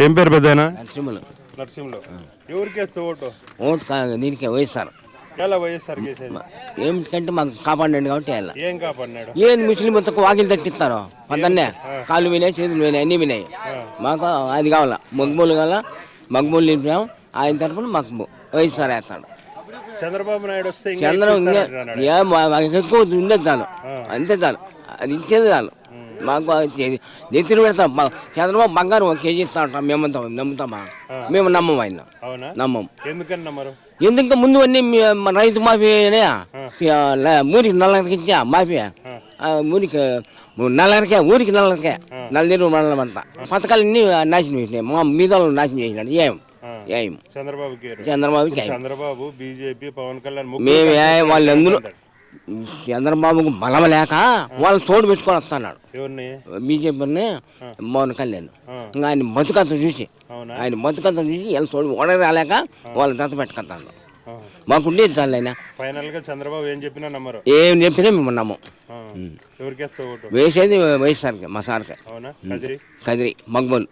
ఏం పేరు పెద్దనా నరసింహులు. నరసింహలో. ఎవరికి ఓటు? ఓటు కా- దీనికి వైఎస్ఆర్. ఏమిటంటే మాకు కాపాడండి కాబట్టి వెళ్ళ ఏం కాపాడినాడు? ఏంది ముస్లిం మొత్తం వాకిలు తట్టిస్తారు? పొద్దున్నే. కాళ్ళు వినాయి చేతులు వినాయి అన్నీ వినాయి. మాకు అది కావాలా. మగ్మూలు కావాలా? మగ్మూలు నింపాం ఆయన తరఫున మాకు వైఎస్ఆర్ వేస్తాడు. చంద్రబాబు నాయుడు వస్తే ఇంకా చంద్రం ఎక్కువ ఇంకా ఇస్తానంటున్నాడు. ఏం మా- మాకు ఎక్కువ ఉండేది చాలు. అంతే చాలు. అది ఇచ్చేది చాలు. మాకు నెత్తిని పెడతాం. చంద్రబాబు బంగారం ఒక కేజీ ఇస్తా ఉంటాం మేమంతా నమ్ముతామా? మేము నమ్మం ఆయన నమ్మం. ఎందుకని నమ్మరు? ఎందుకంటే ముందు అన్ని రైతు మాఫీనే ఊరికి నల్లరికి ఇచ్చా మాఫీ? ఊరికి నల్లరికే ఊరికి నల్లరికే నల్లదిరు మండలం అంతా. పథకాలు అన్ని నాశనం చేసినాయి. మా మీద నాశనం చేసినాడు ఏం. ఏం? చంద్రబాబు ఏం? చంద్రబాబు బీజేపీ పవన్ కళ్యాణ్ మేము వాళ్ళందరూ. చంద్రబాబుకు బలం లేక వాళ్ళు తోడు పెట్టుకొని వస్తున్నాడు. బీజేపీని మోహన్ కళ్యాణ్. ఇంకా ఆయన బతుకంత చూసి ఆయన బతుకంత చూసి వీళ్ళు తోడు ఓడ రాలేక వాళ్ళు దత్త పెట్టుకుంటాడు ఆ. మాకుండేది చాలు ఆయన ఫైనల్గా చంద్రబాబు ఏం చెప్పినా నమ్మరు? ఏం చెప్పినా మేము నమ్మం. వేసేది వైఎస్ఆర్కి మా సార్కి. కదిరి మగ్మల్.